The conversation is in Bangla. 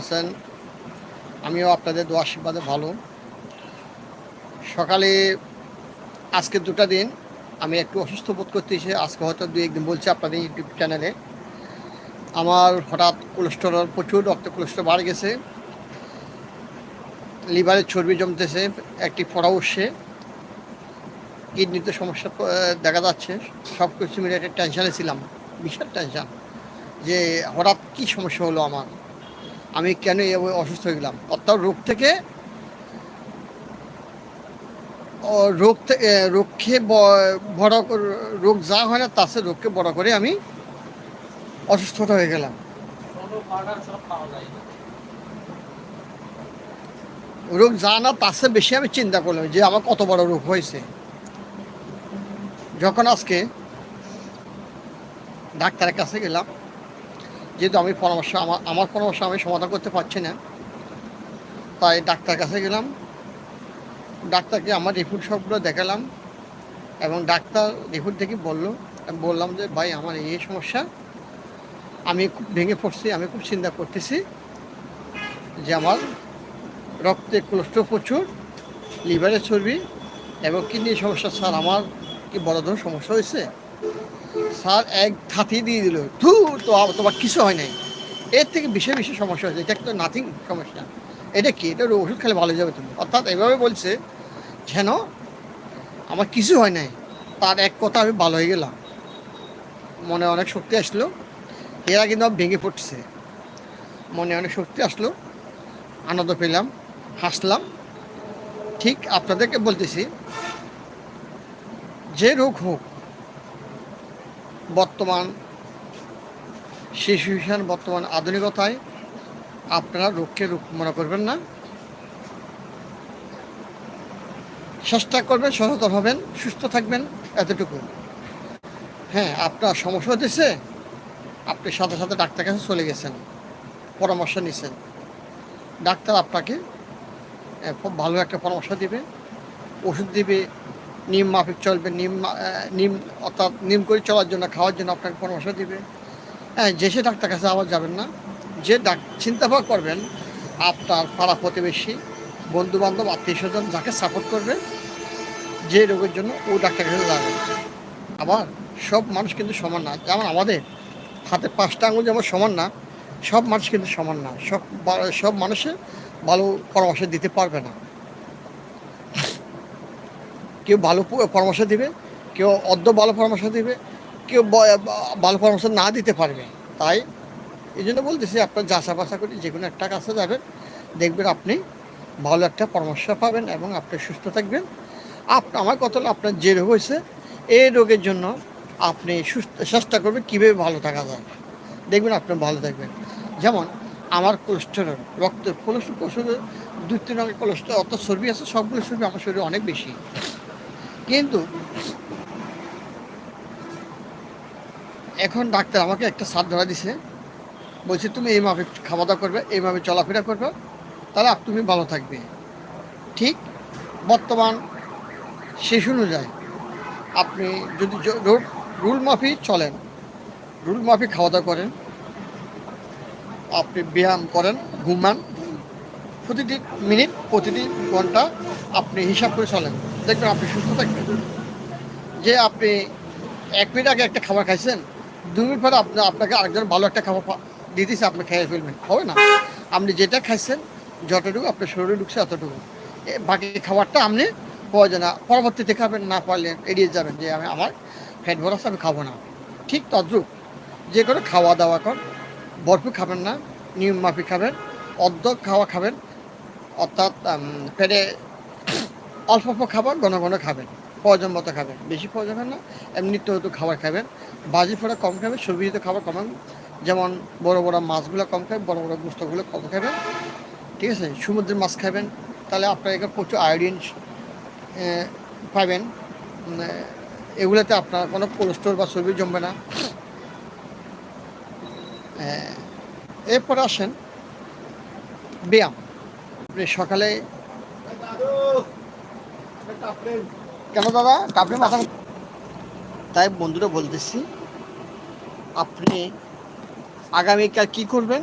আছেন, আমিও আপনাদের দু আশীর্বাদে ভালো। সকালে আজকে দুটা দিন আমি একটু অসুস্থ বোধ করতেছি, আজকে হয়তো দু একদিন বলছি আপনাদের ইউটিউব চ্যানেলে। আমার হঠাৎ কোলেস্টেরল, প্রচুর রক্ত কোলেস্টেরল বাড়ে গেছে। লিভারের চর্বি জমতেছে, একটি ফোড়া উঠছে কিডনিতে সমস্যা দেখা যাচ্ছে সব কিছু মিলে একটা টেনশানে ছিলাম, বিশাল টেনশান যে হঠাৎ কী সমস্যা হলো আমার। আমি কেন অসুস্থ হয়ে গেলাম? অর্থাৎ রোগ থেকে রোগ থেকে রোগকে বড় রোগ যা হয় না তার চেয়ে রোগকে বড় করে আমি অসুস্থতা হয়ে গেলাম। রোগ যা না তার চেয়ে বেশি আমি চিন্তা করলাম যে আমার কত বড় রোগ হয়েছে। যখন আজকে ডাক্তারের কাছে গেলাম যেহেতু আমি পরামর্শ আমার আমার পরামর্শ আমি সমাধান করতে পারছি না, তাই ডাক্তার কাছে গেলাম। ডাক্তারকে আমার রিপোর্ট সবগুলো দেখালাম এবং ডাক্তার রিপোর্ট দেখে বলল বললাম যে, ভাই, আমার এই সমস্যা, আমি খুব ভেঙে পড়ছি, আমি খুব চিন্তা করতেছি যে আমার রক্তে কোলেস্ট্রল প্রচুর লিভারের চর্বি এবং কিডনির সমস্যা। স্যার, আমার কি বড় ধরনের সমস্যা হয়েছে? স্যার এক থাতি দিয়ে দিল তু তো তোমার কিছু হয় নাই। এর থেকে বিশেষ বিশেষ সমস্যা হয়েছে। এটা একটা নাথিং সমস্যা। এটা কি? এটা ওষুধ খেলে ভালো যাবে তুমি অর্থাৎ এভাবে বলছে, যেন আমার কিছু হয় নাই, তার এক কথা আমি ভালো হয়ে গেলাম। মনে অনেক শক্তি আসলো। এরা কিন্তু আমার ভেঙে পড়ছে। মনে অনেক শক্তি আসলো। আনন্দ পেলাম, হাসলাম। ঠিক আপনাদেরকে বলতেছি, যে রোগ হোক বর্তমান সিচুয়েশন বর্তমান আধুনিকতায় আপনারা রোগকে রোগ মনে করবেন না। চেষ্টা করবেন, সচেতন হবেন, সুস্থ থাকবেন এতটুকু। হ্যাঁ আপনার সমস্যা হতেছে আপনি সাথে সাথে ডাক্তার কাছে চলে গেছেন, পরামর্শ নিছেন। ডাক্তার আপনাকে খুব ভালো একটা পরামর্শ দিবে, ওষুধ দিবে নিম মাফিক চলবে, নিম নিম অর্থাৎ নিম করে চলার জন্য, খাওয়ার জন্য আপনাকে পরামর্শ দিবে। হ্যাঁ যে সে ডাক্তার কাছে আবার যাবেন না, যে ডাক চিন্তা ভাবনা করবেন, আপনার পাড়া প্রতিবেশী বন্ধু বান্ধব আত্মীয় স্বজন যাকে সাপোর্ট করবে, যে রোগের জন্য ও ডাক্তার কাছে যাবেন আবার সব মানুষ কিন্তু সমান না, যেমন আমাদের হাতে পাঁচটা আঙুল যেমন সমান না, সব মানুষ কিন্তু সমান না, সব সব মানুষের ভালো পরামর্শ দিতে পারবে না। কেউ ভালো পরামর্শ দিবে, কেউ অর্ধ ভালো পরামর্শ দিবে, কেউ ভালো পরামর্শ না দিতে পারবে। তাই এই জন্য বলতেছি, আপনার যাচা বাসা করে যে কোনো একটা কাছে যাবেন, দেখবেন আপনি ভালো একটা পরামর্শ পাবেন এবং আপনি সুস্থ থাকবেন। আপ, আমার কথা হলো আপনার যে রোগ হয়েছে, এই রোগের জন্য আপনি সুস্থ, চেষ্টা করবেন কীভাবে ভালো থাকা যায়। দেখবেন আপনি ভালো থাকবেন। যেমন আমার কোলেস্টেরল রক্ত কোলেস্ট্রল দুই তিন রঙের কোলেস্ট্রল অত চর্বি আছে, সবগুলো চর্বি আমার শরীরে অনেক বেশি। কিন্তু এখন ডাক্তার আমাকে একটা সাত ধরা দিছে। বলছে, তুমি এইভাবে খাওয়া দাওয়া করবে এইভাবে চলাফেরা করবে। তাহলে তুমি ভালো থাকবে। ঠিক বর্তমান শেষ অনুযায়ী আপনি যদি রুল- রুল মাফি চলেন, রুল মাফি খাওয়া দাওয়া করেন, আপনি ব্যায়াম করেন, ঘুমান, প্রতিটি মিনিট, প্রতিটি ঘণ্টা আপনি হিসাব করে চলেন। দেখবেন আপনি সুস্থ থাকবেন। যে আপনি এক মিনিট আগে একটা খাবার খাইছেন দু মিনিট পরে আপনি আপনাকে আরেকজন ভালো একটা খাবার দিতেছে আপনি খেয়ে ফেলবেন। হবে না? আপনি যেটা খাইছেন, যতটুকু আপনার শরীরে ঢুকছে অতটুকু বাকি খাবারটা আপনি প্রয়োজন না। পরবর্তীতে খাবেন, না পারলেন এড়িয়ে যাবেন যে আমি আমার ফ্যাট ভরাস আমি খাব না। ঠিক তদ্রুপ। যে কোনো খাওয়া দাওয়া কর। ভরপুর খাবেন না নিয়ম মাফিক খাবেন, অর্ধ খাওয়া খাবেন। অর্থাৎ পেটে অল্প অল্প খাবার, ঘন ঘন খাবেন। প্রয়োজন মতো খাবেন। বেশি প্রয়োজন হয় না। এমনি নতুন খাবার খাবেন। বাজি ফোড়া কম খাবেন সবজিতে খাবার কম খাবেন। যেমন বড় বড় মাছগুলো কম খাবেন, বড় বড় গুস্তগুলো কম খাবেন। ঠিক আছে? সমুদ্রের মাছ খাবেন। তাহলে আপনার এখানে প্রচুর আয়োডিন পাবেন। এগুলোতে আপনার কোনো কোলেস্ট্রল বা চর্বি জমবে না। এরপরে আসেন ব্যায়াম। আপনি সকালে কেন দাদা? কাপড়ে মাথা তাই বন্ধুরা বলতেছি আপনি আগামীকাল কি করবেন?